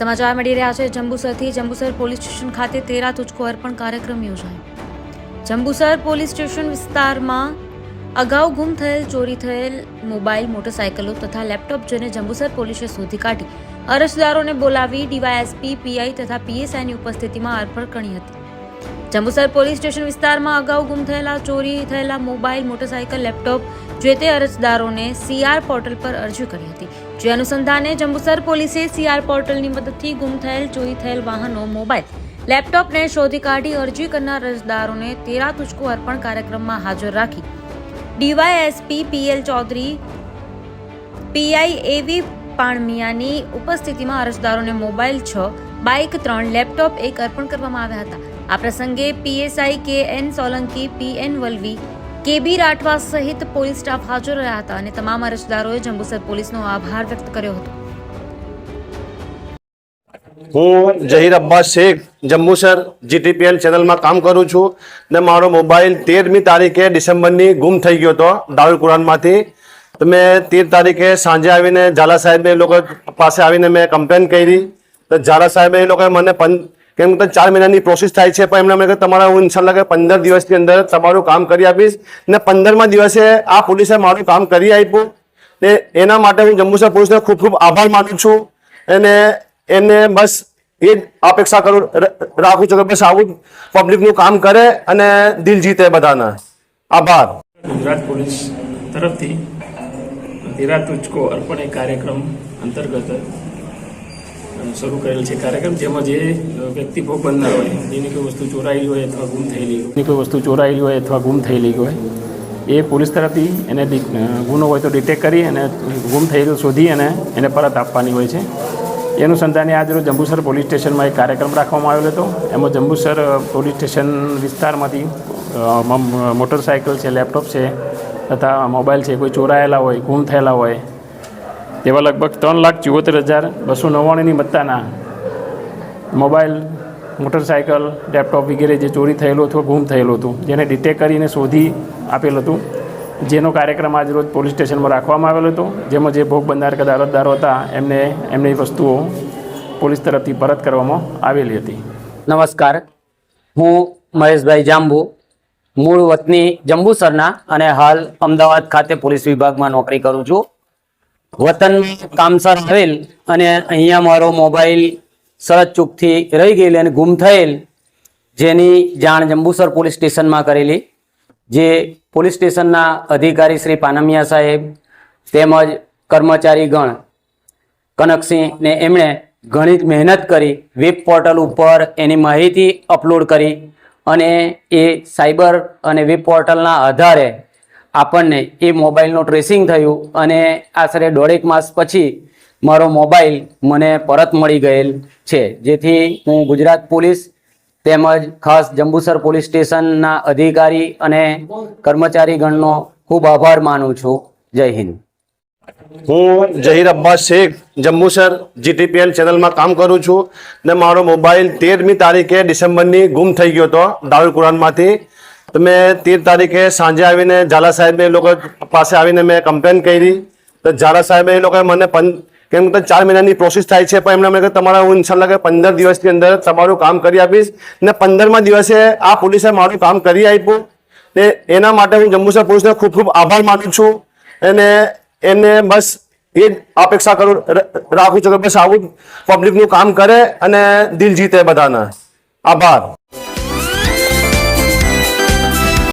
સમાચાર મળી રહ્યા છે. જંબુસરથી જંબુસર પોલીસ સ્ટેશન ખાતે તેરા તુચકો અર્પણ કાર્યક્રમ યોજાયો. જંબુસર પોલીસ સ્ટેશન વિસ્તારમાં અગાઉ ગુમ થયેલ, ચોરી થયેલ મોબાઈલ, મોટરસાયકલો તથા લેપટોપ જેને જંબુસર પોલીસે શોધી કાઢી, અરજદારોને બોલાવી ડીવાયએસપી, પીઆઈ તથા પીએસઆઈની ઉપસ્થિતિમાં અર્પણ કરી હતી. જંબુસર પોલીસ સ્ટેશન વિસ્તારમાં અગાઉ ગુમ થયેલા, ચોરી થયેલા મોબાઈલ, મોટરસાયકલ, લેપટોપ જે તે અરજદારોને સીઆર પોર્ટલ પર અરજી કરી હતી. જે અનુસંધાને જંબુસર પોલીસે સીઆર પોર્ટલની મદદથી ગુમ થયેલ, ચોરી થયેલ વાહનો મોબાઈલ, લેપટોપને શોધી કાઢી અરજી કરનાર અરજદારોને તેરા તુચકો અર્પણ કાર્યક્રમમાં હાજર રાખી. DySP PL Chaudhary PI A V પાણમિયાની ઉપસ્થિતિમાં અરજદારોને મોબાઈલ છ, બાઇક ત્રણ, લેપટોપ એક અર્પણ કરવામાં આવ્યા હતા. આ પ્રસંગે PSI K N Solanki P N Valvi K B Rathwa સહિત પોલીસ સ્ટાફ હાજર રહ્યા હતા અને તમામ અરજદારોએ જંબુસર પોલીસનો આભાર વ્યક્ત કર્યો હતો. હું જહીર અબ્બાસ શેખ, જંબુસર જીટીપીએલ ચેનલમાં કામ કરું છું ને મારો મોબાઈલ તેરમી તારીખે ડિસેમ્બરની ગુમ થઈ ગયો હતો દારૂકુરાનમાંથી તો મેં તેર તારીખે સાંજે આવીને ઝાલા સાહેબે એ લોકો પાસે આવીને મેં કમ્પ્લેન કરી. તો ઝાલા સાહેબે એ લોકોએ મને પં કેમ કે ચાર મહિનાની પ્રોસેસ થાય છે, પણ એમણે મેં તમારા હું ઇન્શાલ્લા કે પંદર દિવસની અંદર તમારું કામ કરી આપીશ. ને પંદરમા દિવસે આ પોલીસે મારું કામ કરી આપ્યું. ને એના માટે હું જંબુસર પોલીસને ખૂબ ખૂબ આભાર માનું છું. અને એને બસ એ જ અપેક્ષા કરું રાખું છું કે બસ આવું પબ્લિકનું કામ કરે અને દિલ જીતે બધાના. આભાર. ગુજરાત પોલીસ તરફથી ધીરા તુચકો અર્પણ કાર્યક્રમ અંતર્ગત શરૂ કરેલ છે. કાર્યક્રમ જેમાં જે વ્યક્તિ ભોગ બનનાર હોય, જેની કોઈ વસ્તુ ચોરાયેલી હોય અથવા ગુમ થયેલી હોય કોઈ વસ્તુ ચોરાયેલી હોય અથવા ગુમ થયેલી હોય, એ પોલીસ તરફથી એને ગુનો હોય તો ડિટેક્ટ કરી અને ગુમ થયેલું શોધી અને એને પરત આપવાની હોય છે. એ અનુસંધાને આજરોજ જંબુસર પોલીસ સ્ટેશનમાં એક કાર્યક્રમ રાખવામાં આવેલો હતો. એમાં જંબુસર પોલીસ સ્ટેશન વિસ્તારમાંથી મોટરસાઇકલ છે, લેપટોપ છે, તથા મોબાઈલ છે, કોઈ ચોરાયેલા હોય, ગુમ થયેલા હોય તેવા લગભગ ત્રણ લાખ ચુંવોતેર હજાર બસો નવ્વાણુંની મત્તાના મોબાઈલ, મોટરસાયકલ, લેપટોપ વગેરે જે ચોરી થયેલું અથવા ગુમ થયેલું હતું, જેને ડિટેક્ટ કરીને શોધી આપેલ હતું. જેનો કાર્યક્રમ આજ રોજ પોલીસ સ્ટેશનમાં રાખવામાં આવેલો હતો, જેમાં જે ભોગ બનનાર કદા અરજદારો હતા, એમને, એમની વસ્તુઓ પોલીસ તરફથી પરત કરવામાં આવેલી હતી. નમસ્કાર. હું મહેશભાઈ જાંબુ, મૂળ વતની જંબુસરના અને હાલ અમદાવાદ ખાતે પોલીસ વિભાગમાં નોકરી કરું છું. વતન કામસર આવેલ અને અહીંયા મારો મોબાઈલ સળદ ચૂકથી રહી ગયેલ અને ગુમ થયેલ, જેની જાણ જંબુસર પોલીસ સ્ટેશનમાં કરેલી. જે પોલીસ સ્ટેશનના અધિકારી શ્રી પાનમિયા સાહેબ તેમજ કર્મચારીગણ કનકસિંહને એમણે ઘણી જ મહેનત કરી, વેબ પોર્ટલ ઉપર એની માહિતી અપલોડ કરી અને એ સાયબર અને વેબ પોર્ટલના આધારે આપણને એ મોબાઈલનું ટ્રેસિંગ થયું અને આશરે દોઢેક માસ પછી મારો મોબાઈલ મને પરત મળી ગયેલ છે. જેથી હું ગુજરાત પોલીસ તેમજ ખાસ જંબુસર પોલીસ સ્ટેશનના અધિકારી અને કર્મચારીગણનો ખૂબ આભાર માનું છું. જય હિન્દ. હું જહીર અબ્બાસ શેખ, જંબુસર જીટીપીએલ ચેનલમાં કામ કરું છું ને મારો મોબાઈલ તેરમી તારીખે ડિસેમ્બરની ગુમ થઈ ગયો હતો દારૂકુરાનમાંથી તો મેં તેર તારીખે સાંજે આવીને ઝાલા સાહેબે એ લોકો પાસે આવીને મેં કમ્પ્લેન કરી. તો ઝાલા સાહેબે એ લોકોએ મને પં કેમ કે ચાર મહિનાની પ્રોસેસ થાય છે, પણ એમણે મને તમારા હું ઇન્શાલ્લાહ કે પંદર દિવસની અંદર તમારું કામ કરી આપીશ ને પંદરમા દિવસે આ પોલીસે મારું કામ કરી આપ્યું. ને એના માટે હું જંબુસર પોલીસને ખૂબ ખૂબ આભાર માનું છું અને એને બસ એ જ અપેક્ષા કરું રાખું છું કે બસ આવું પબ્લિકનું કામ કરે અને દિલ જીતે બધાના. આભાર.